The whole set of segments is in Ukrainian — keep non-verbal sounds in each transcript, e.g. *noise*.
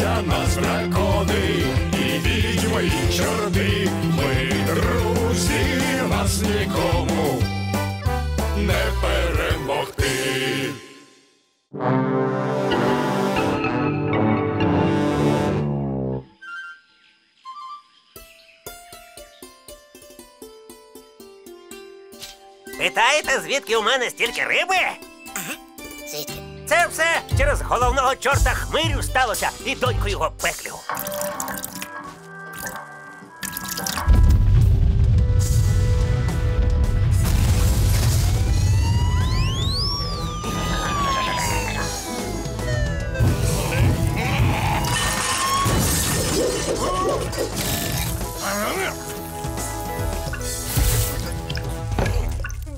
Бояться нас дракони, і відьми, і чорти. Ми друзі, нас нікому не перемогти. Питаєте, звідки у мене стільки риби? Звідки? Це все через головного чорта хмирю сталося і доньку його пеклю.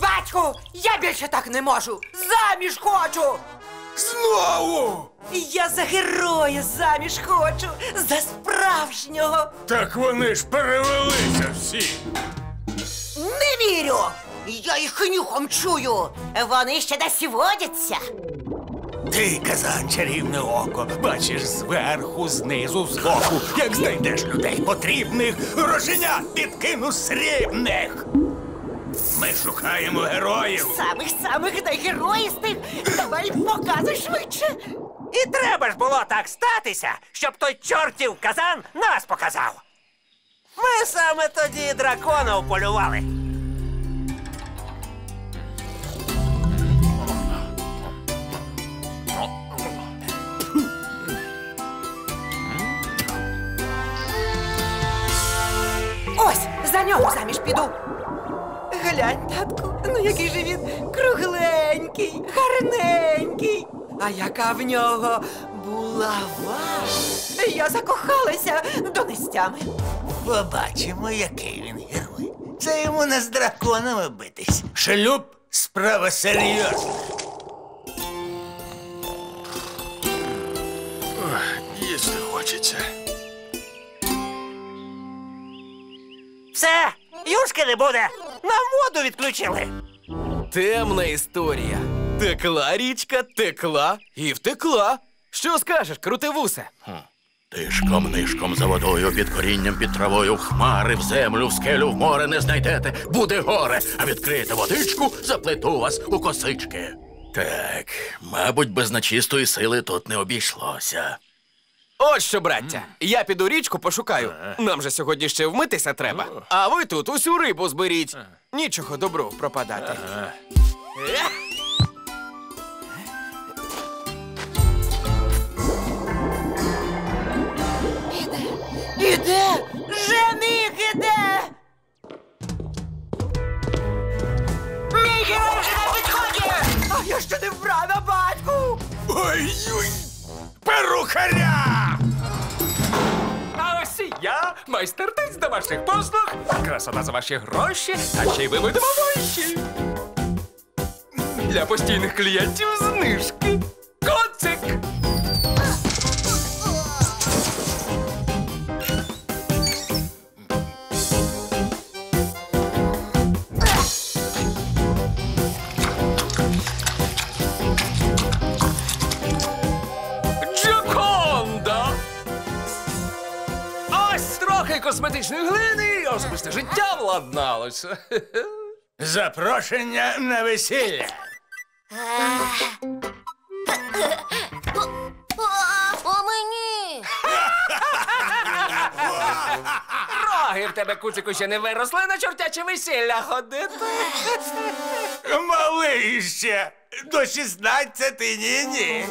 Батьку, я більше так не можу. Заміж хочу. Знову! Я за героя заміж хочу. За справжнього. Так вони ж перевелися всі. Не вірю. Я їх нюхом чую. Вони ще десь водяться. Ти, казан, чарівне око, бачиш зверху, знизу, збоку, як знайдеш людей потрібних, грошенят підкину срібних. Ми шукаємо героїв. Самих самих найгероїстих. Давай показуй швидше. І треба ж було так статися, щоб той чортів казан нас показав. Ми саме тоді дракона уполювали. Ось, за нього заміж піду. Глянь, татку, ну який же він кругленький, гарненький. А яка в нього булава. Я закохалася до нестями. Побачимо, який він герой. Це йому не з драконами битись. Шлюб справа серйозна. Їсти хочеться. Все, юшки не буде. Нам воду відключили. Темна історія. Текла річка, текла і втекла. Що скажеш, крутивусе? Тишком нишком за водою, під корінням, під травою, в хмари, в землю, в скелю, в море не знайдете, буде горе, а відкрите водичку, заплету вас у косички. Так, мабуть, без нечистої сили тут не обійшлося. От що, браття, я піду річку пошукаю. Нам же сьогодні ще вмитися треба. А ви тут усю рибу зберіть. Нічого добру пропадати. Іде! Жених іде! Мій герой вже на підході! А я ще не вбрана, батьку! Ой-ой! Перухаря! А ось і я, майстертець до ваших послуг, красота за ваші гроші, а ще й ви видимо вищі. Для постійних клієнтів знижки. Косметичної глини, і особисте життя владналося. Запрошення на весілля. А мені. Роги в тебе, куцику, ще не виросли на чортяче весілля ходити. Малий ще. До 16 ні-ні.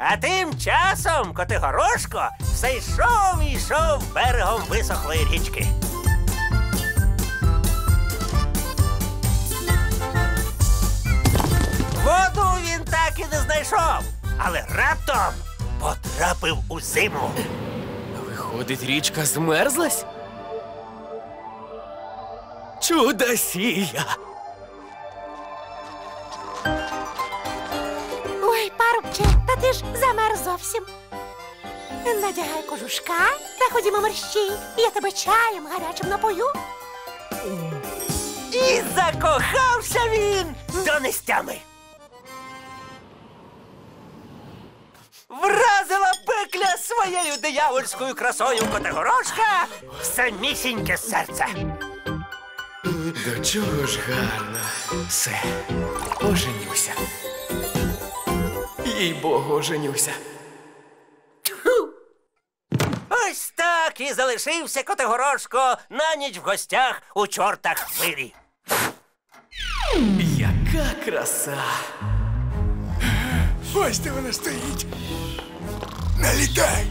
А тим часом Котигорошко все йшов і йшов берегом висохлої річки. Воду він так і не знайшов, але раптом потрапив у зиму. Виходить, річка змерзлась? Чудосія! Ти ж замер зовсім. Надягай кожушка та ходімо мерщій. Я тебе чаєм гарячим напою. І закохався він до нестями. Вразила пекля своєю диявольською красою Котигорошка в самісіньке серце. До чого ж гарно. Все, оженюся. Їй богу, оженюся. Ось так і залишився Котигорошко на ніч в гостях у чортах хвилі. Яка краса! Ось де вона стоїть. Налітай!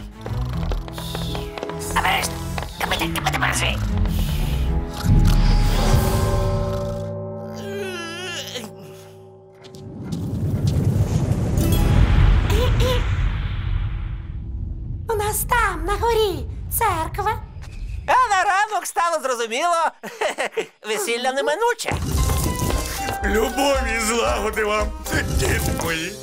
У нас там, на горі, церква. А на ранок стало зрозуміло, *laughs* весілля неминуче. Любові і злагоди вам, діти мої.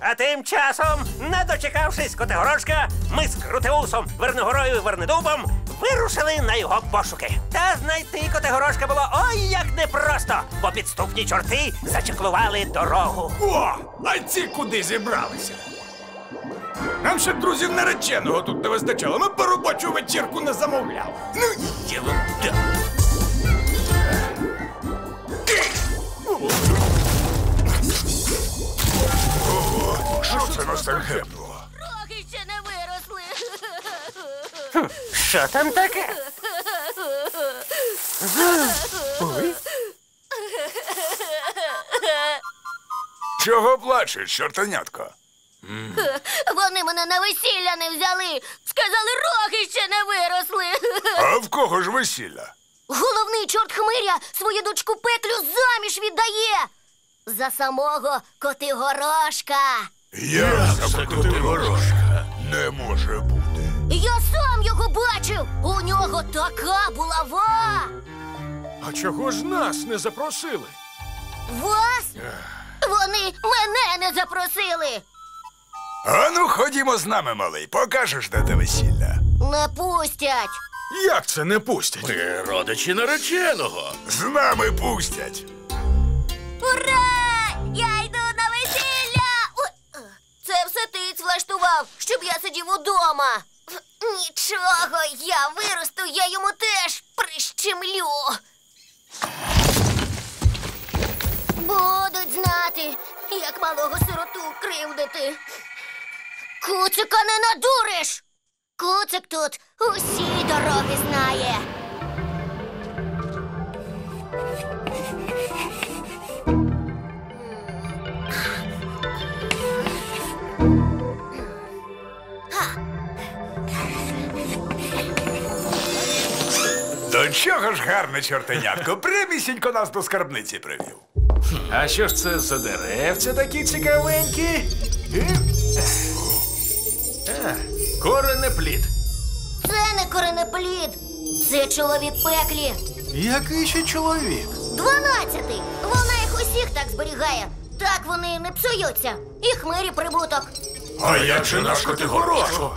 А тим часом, не дочекавшись Котигорошка, ми з Крутеусом, Верногорою і Вернедубом вирушили на його пошуки. Та знайти Котигорошка було ой як непросто, бо підступні чорти зачеклували дорогу. О, а ці куди зібралися? Нам ще друзів нареченого тут не вистачало. Ми по робочу вечірку не замовляли. Ну, є вам так. Ого, що це нас так гепнуло? Роги ще не виросли. Що там таке? Чого плачеш, чортанятко? Вони мене на весілля не взяли. Сказали, роги ще не виросли. А в кого ж весілля? Головний чорт хмиря свою дочку пеклю заміж віддає. За самого Котигорошка. Я за Котигорошка. Не може бути. Я сам його бачив. У нього така булава. А чого ж нас не запросили? Вас? Вони мене не запросили. А ну ходімо з нами, малий, покажеш, де те весілля. Не пустять. Як це не пустять? Ми родичі нареченого. З нами пустять. Ура! Я йду на весілля! Ой, е, Це все ти влаштував, щоб я сидів удома. Нічого, я виросту, я йому теж прищемлю. Будуть знати, як малого сироту кривдити. Куцика не надуриш. Куцик тут усі дороги знає. До чого ж гарне чортенятко, прямісінько нас до скарбниці привів. А що ж це за деревця такі цікавенькі? Коренеплід. Це не коренеплід, це чоловік пеклі. Який ще чоловік? Дванадцятий. Вона їх усіх так зберігає. Так вони не псуються. І хмирі прибуток. А як же наш Котигорошко?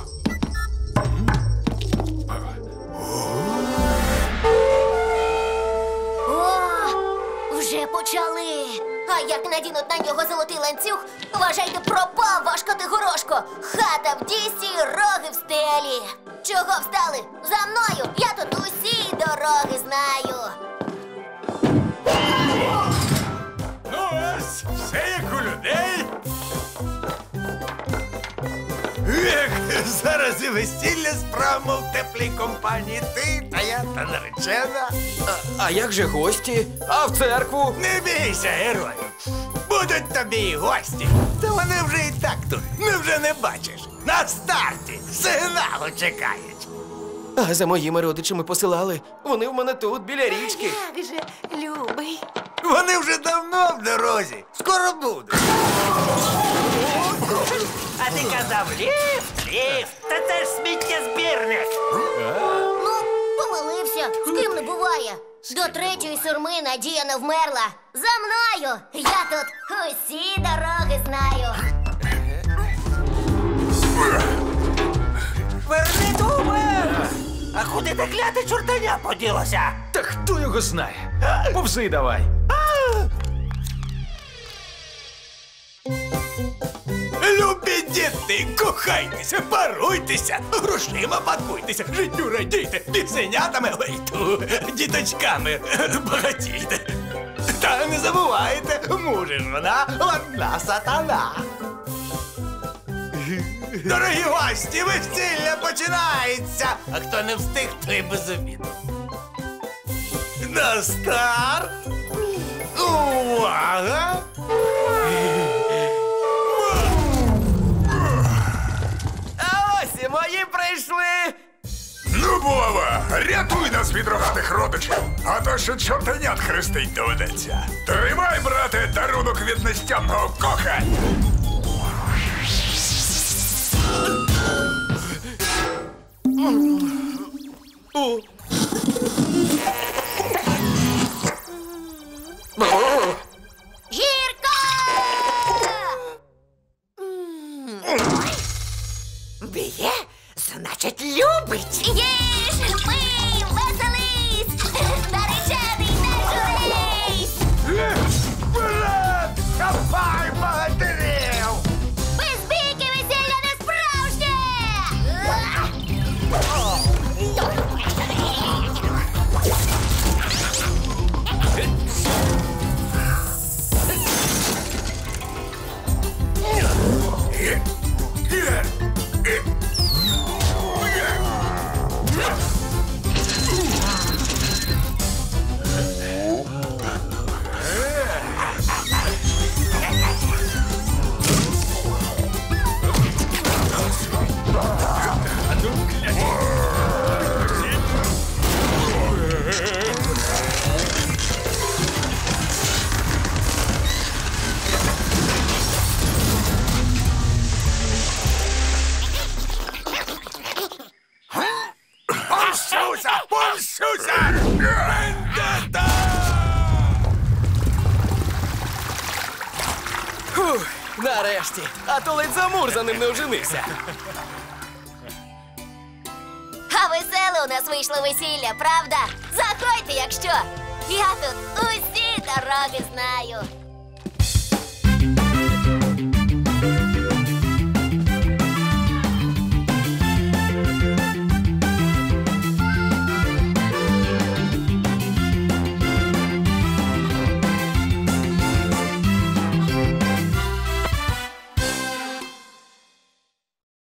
О, вже почали. А як надінуть на нього золотий ланцюг, вважайте, пропав ваш категорошко. Хата в дісі, роги в стелі. Чого встали? За мною! Я тут усі дороги знаю. Ех, зараз і весілля справимо в теплій компанії. Ти та я та наречена. А як же гості? А в церкву? Не бійся, герой. Будуть тобі і гості. Та вони вже і так тут. Не вже не бачиш. На старті сигналу чекають. А за моїми родичами посилали. Вони в мене тут, біля річки. Як же, любий. Вони вже давно в дорозі. Скоро будуть. А ти казав ліфт, ліфт, та це ж сміттєзбірник. Ну, помилився, з ким не буває. До третьої сурми Надія не вмерла. За мною! Я тут усі дороги знаю. Верни дубе! А куди те кляте чортаня поділося? Та хто його знає? Повзи давай. Любі діти, кохайтеся, паруйтеся, грошима пакуйтеся, життю радійте, пісенятами, ой, ту, діточками багатійте. Та не забувайте, мужа ж вона одна сатана. Дорогі гості, весілля починається! А хто не встиг, той без обіду. На старт! Увага! Прийшли. Ну, рятуй нас від рогатих родичів, а то ще чортанят хрестить доведеться. Тримай, брате, дарунок від нестямного кохання. Гірко! Значить, любить. Їж, пий, нарешті. А то ледь замур за ним не оженився. А веселе у нас вийшло весілля, правда? Заходьте, якщо. Я тут усі дороги знаю.